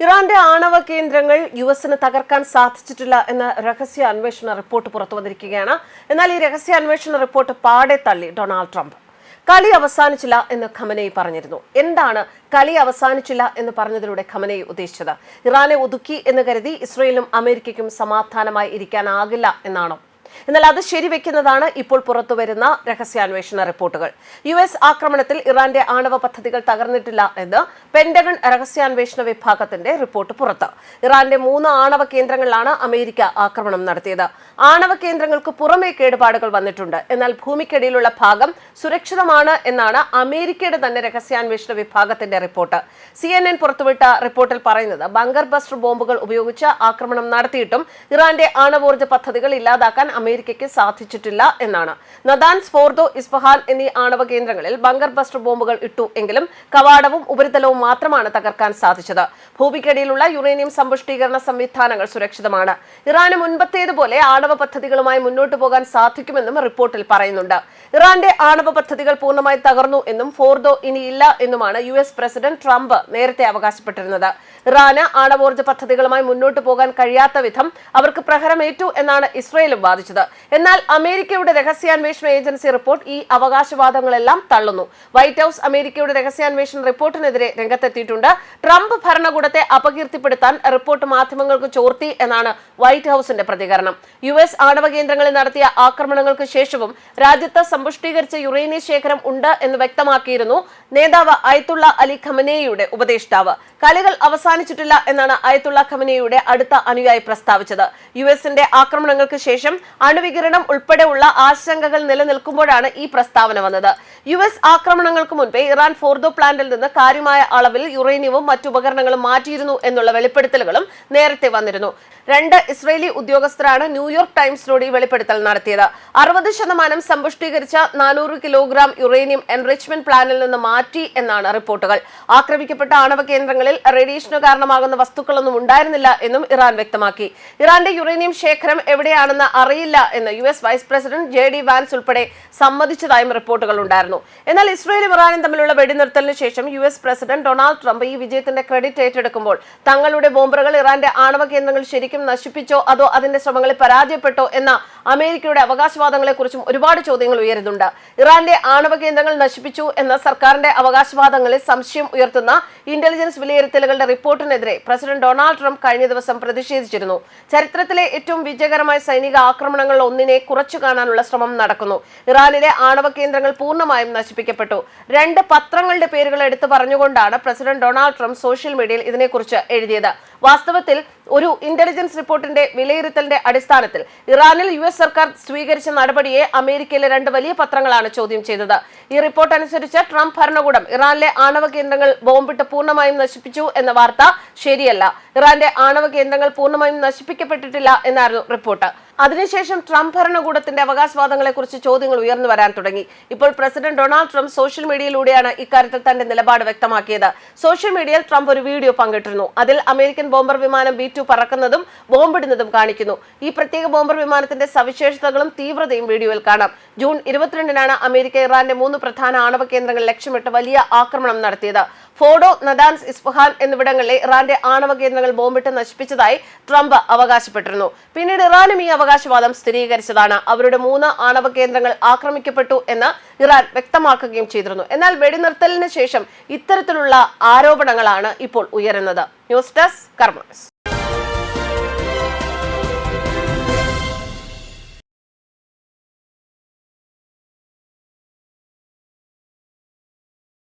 ഇറാന്റെ ആണവ കേന്ദ്രങ്ങൾ യു എസിന് തകർക്കാൻ സാധിച്ചിട്ടില്ല എന്ന രഹസ്യ അന്വേഷണ റിപ്പോർട്ട് പുറത്തു വന്നിരിക്കുകയാണ്. എന്നാൽ ഈ രഹസ്യ അന്വേഷണ റിപ്പോർട്ട് പാടെ തള്ളി ഡൊണാൾഡ് ട്രംപ്. കളി അവസാനിച്ചില്ല എന്ന് ഖമനയി പറഞ്ഞിരുന്നു. എന്താണ് കളി അവസാനിച്ചില്ല എന്ന് പറഞ്ഞതിലൂടെ ഖമനയി ഉദ്ദേശിച്ചത്? ഇറാനെ ഒതുക്കി എന്ന് കരുതി ഇസ്രയേലിനും അമേരിക്കയ്ക്കും സമാധാനമായി ഇരിക്കാനാകില്ല എന്നാണോ? എന്നാൽ അത് ശരിവെക്കുന്നതാണ് ഇപ്പോൾ പുറത്തുവരുന്ന രഹസ്യാന്വേഷണ റിപ്പോർട്ടുകൾ. യു എസ് ആക്രമണത്തിൽ ഇറാന്റെ ആണവ പദ്ധതികൾ തകർന്നിട്ടില്ല എന്ന് പെന്റഗൺ രഹസ്യാന്വേഷണ വിഭാഗത്തിന്റെ റിപ്പോർട്ട് പുറത്ത്. ഇറാന്റെ മൂന്ന് ആണവ കേന്ദ്രങ്ങളിലാണ് അമേരിക്ക ആക്രമണം നടത്തിയത്. ആണവ കേന്ദ്രങ്ങൾക്ക് പുറമേ കേടുപാടുകൾ വന്നിട്ടുണ്ട്. എന്നാൽ ഭൂമിക്കടിയിലുള്ള ഭാഗം സുരക്ഷിതമാണ് എന്നാണ് അമേരിക്കയുടെ തന്നെ രഹസ്യാന്വേഷണ വിഭാഗത്തിന്റെ റിപ്പോർട്ട്. സി എൻ എൻ പുറത്തുവിട്ട റിപ്പോർട്ടിൽ പറയുന്നത് ബങ്കർ ബസ്റ്റർ ബോംബുകൾ ഉപയോഗിച്ച് ആക്രമണം നടത്തിയിട്ടും ഇറാന്റെ ആണവോർജ പദ്ധതികൾ ഇല്ലാതാക്കാൻ അമേരിക്കയ്ക്ക് സാധിച്ചിട്ടില്ല എന്നാണ്. നദാൻസ് ഫോർദോ ഇസ്ഫഹാൻ എന്നീ ആണവ കേന്ദ്രങ്ങളിൽ ബങ്കർ ബസ്റ്റർ ബോംബുകൾ ഇട്ടു എങ്കിലും കവാടവും ഉപരിതലവും മാത്രമാണ് തകർക്കാൻ സാധിച്ചത്. ഭൂമിക്കടിയിലുള്ള യുറേനിയം സമ്പുഷ്ടീകരണ സംവിധാനങ്ങൾ സുരക്ഷിതമാണ്. ഇറാന് മുൻപത്തേതുപോലെ ആണവ പദ്ധതികളുമായി മുന്നോട്ടു പോകാൻ സാധിക്കുമെന്നും റിപ്പോർട്ടിൽ പറയുന്നുണ്ട്. ഇറാന്റെ ആണവ പദ്ധതികൾ പൂർണമായി തകർന്നു എന്നും ഫോർദോ ഇനിയില്ല എന്നുമാണ് യു എസ് പ്രസിഡന്റ് ട്രംപ് നേരത്തെ അവകാശപ്പെട്ടിരുന്നത്. ഇറാന് ആണവോർജ പദ്ധതികളുമായി മുന്നോട്ടു പോകാൻ കഴിയാത്ത വിധം അവർക്ക് പ്രഹരമേറ്റു എന്നാണ് ഇസ്രയേലും വാദിച്ചത്. എന്നാൽ അമേരിക്കയുടെ രഹസ്യാന്വേഷണ ഏജൻസി റിപ്പോർട്ട് ഈ അവകാശവാദങ്ങളെല്ലാം തള്ളുന്നു. വൈറ്റ് ഹൌസ് അമേരിക്കയുടെ രഹസ്യാന്വേഷണ റിപ്പോർട്ടിനെതിരെ രംഗത്തെത്തിയിട്ടുണ്ട്. ട്രംപ് ഭരണകൂടത്തെ അപകീർത്തിപ്പെടുത്താൻ റിപ്പോർട്ട് മാധ്യമങ്ങൾക്ക് ചോർത്തി എന്നാണ് വൈറ്റ് ഹൌസിന്റെ പ്രതികരണം. യു എസ് ആണവ കേന്ദ്രങ്ങളിൽ നടത്തിയ ആക്രമണങ്ങൾക്ക് ശേഷവും രാജ്യത്ത് സമ്പുഷ്ടീകരിച്ച യുറേനിയ ശേഖരം ഉണ്ട് എന്ന് വ്യക്തമാക്കിയിരുന്നു നേതാവ് അയത്തുള്ള അലി ഖമനേയുടെ ഉപദേഷ്ടാവ്. കളികൾ അവസാനിച്ചിട്ടില്ല എന്നാണ് അയത്തുള്ള ഖമനേയുടെ അടുത്ത അനുയായി പ്രസ്താവിച്ചത്. യു എസിന്റെ ആക്രമണങ്ങൾക്ക് ശേഷം അണുവികിരണം ഉൾപ്പെടെയുള്ള ആശങ്കകൾ നിലനിൽക്കുമ്പോഴാണ് ഈ പ്രസ്താവന വന്നത്. യു എസ് ആക്രമണങ്ങൾക്ക് മുൻപേ ഇറാൻ ഫോർദോ പ്ലാന്റിൽ നിന്ന് കാര്യമായ അളവിൽ യുറേനിയവും മറ്റു ഉപകരണങ്ങളും മാറ്റിയിരുന്നു എന്നുള്ള വെളിപ്പെടുത്തലുകളും നേരത്തെ വന്നിരുന്നു. രണ്ട് ഇസ്രേലി ഉദ്യോഗസ്ഥരാണ് ന്യൂയോർക്ക് ടൈംസിനോട് ഈ വെളിപ്പെടുത്തൽ നടത്തിയത്. അറുപത് ശതമാനം സമ്പുഷ്ടീകരിച്ച നാനൂറ് കിലോഗ്രാം യുറേനിയം എൻറിച്ച്മെന്റ് പ്ലാനിൽ നിന്ന് മാറ്റി എന്നാണ് റിപ്പോർട്ടുകൾ. ആക്രമിക്കപ്പെട്ട ആണവ കേന്ദ്രങ്ങളിൽ റേഡിയേഷന് കാരണമാകുന്ന വസ്തുക്കളൊന്നും ഉണ്ടായിരുന്നില്ല എന്നും ഇറാൻ വ്യക്തമാക്കി. ഇറാന്റെ യുറേനിയം ശേഖരം എവിടെയാണെന്ന് അറിയില്ല എന്ന് U S vice president J D Vance ഉൾപ്പെടെ സമ്മതിച്ചതായും റിപ്പോർട്ടുകൾ ഉണ്ടായിരുന്നു എന്നാൽ ഇസ്രയേലും ഇറാനും തമ്മിലുള്ള വെടിനിർത്തലിന് ശേഷം U S president Donald Trump ഈ വിജയത്തിന്റെ ക്രെഡിറ്റ് ഏറ്റെടുക്കുമ്പോൾ തങ്ങളുടെ ബോംബറുകൾ ഇറാന്റെ ആണവ കേന്ദ്രങ്ങൾ ശരിക്കും നശിപ്പിച്ചോ അതോ അതിന്റെ ശ്രമങ്ങളിൽ പരാജയപ്പെട്ടോ എന്ന അമേരിക്കയുടെ അവകാശവാദങ്ങളെക്കുറിച്ചും ഒരുപാട് ചോദ്യങ്ങൾ ഉയരുന്നുണ്ട്. ഇറാന്റെ ആണവ കേന്ദ്രങ്ങൾ നശിപ്പിച്ചു എന്ന സർക്കാരിന്റെ അവകാശവാദങ്ങളിൽ സംശയം ഉയർത്തുന്ന ഇന്റലിജൻസ് വിലയിരുത്തലുകളുടെ റിപ്പോർട്ടിനെതിരെ പ്രസിഡന്റ് ഡൊണാൾഡ് ട്രംപ് കഴിഞ്ഞ ദിവസം പ്രതിഷേധിച്ചിരുന്നു. ചരിത്രത്തിലെ ഏറ്റവും വിജയകരമായ സൈനിക ആക്രമണങ്ങളിൽ ഒന്നിനെ കുറച്ചു കാണാനുള്ള ശ്രമം നടക്കുന്നു. ഇറാനിലെ ആണവ കേന്ദ്രങ്ങൾ പൂർണമായും നശിപ്പിക്കപ്പെട്ടു. രണ്ട് പത്രങ്ങളുടെ പേരുകൾ എടുത്തു പറഞ്ഞുകൊണ്ടാണ് പ്രസിഡന്റ് ഡൊണാൾഡ് ട്രംപ് സോഷ്യൽ മീഡിയയിൽ ഇതിനെക്കുറിച്ച് എഴുതിയത്. വാസ്തവത്തിൽ ഒരു ഇന്റലിജൻസ് റിപ്പോർട്ടിന്റെ വിലയിരുത്തലിന്റെ അടിസ്ഥാനത്തിൽ ഇറാനിൽ യു എസ് സർക്കാർ സ്വീകരിച്ച നടപടിയെ അമേരിക്കയിലെ രണ്ട് വലിയ പത്രങ്ങളാണ് ചോദ്യം ചെയ്തത്. ഈ റിപ്പോർട്ട് അനുസരിച്ച് ട്രംപ് ഭരണകൂടം ഇറാനിലെ ആണവ കേന്ദ്രങ്ങൾ ബോംബിട്ട് പൂർണമായും നശിപ്പിച്ചു എന്ന വാർത്ത ശരിയല്ല. ഇറാന്റെ ആണവ കേന്ദ്രങ്ങൾ പൂർണമായും നശിപ്പിക്കപ്പെട്ടിട്ടില്ല എന്നായിരുന്നു റിപ്പോർട്ട് അതിനുശേഷം ട്രംപ് ഭരണകൂടത്തിന്റെ അവകാശവാദങ്ങളെക്കുറിച്ച് ചോദ്യങ്ങൾ ഉയർന്നു വരാൻ തുടങ്ങി. ഇപ്പോൾ പ്രസിഡന്റ് ഡൊണാൾഡ് ട്രംപ് സോഷ്യൽ മീഡിയയിലൂടെയാണ് ഇക്കാര്യത്തിൽ തന്റെ നിലപാട് വ്യക്തമാക്കിയത്. സോഷ്യൽ മീഡിയയിൽ ട്രംപ് ഒരു വീഡിയോ പങ്കിട്ടിരുന്നു. അതിൽ അമേരിക്കൻ ബോംബർ വിമാനം ബി ടു പറക്കുന്നതും ബോംബിടുന്നതും കാണിക്കുന്നു. ഈ പ്രത്യേക ബോംബർ വിമാനത്തിന്റെ സവിശേഷതകളും തീവ്രതയും വീഡിയോയിൽ കാണാം. ജൂൺ ഇരുപത്തിരണ്ടിനാണ് അമേരിക്ക ഇറാന്റെ മൂന്ന് പ്രധാന ആണവ കേന്ദ്രങ്ങൾ ലക്ഷ്യമിട്ട് വലിയ ആക്രമണം നടത്തിയത്. ഫോഡോ നദാൻസ് ഇസ്ഫഹാൻ എന്നിവിടങ്ങളിലെ ഇറാന്റെ ആണവ കേന്ദ്രങ്ങൾ ബോംബിട്ട് നശിപ്പിച്ചതായി ട്രംപ് അവകാശപ്പെട്ടിരുന്നു. പിന്നീട് ഇറാനും ഈ അവകാശവാദം സ്ഥിരീകരിച്ചതാണ്. അവരുടെ മൂന്ന് ആണവ കേന്ദ്രങ്ങൾ ആക്രമിക്കപ്പെട്ടു എന്ന് ഇറാൻ വ്യക്തമാക്കുകയും ചെയ്തിരുന്നു. എന്നാൽ വെടിനിർത്തലിന് ശേഷം ഇത്തരത്തിലുള്ള ആരോപണങ്ങളാണ് ഇപ്പോൾ ഉയരുന്നത്. News desk കർമ്മസ്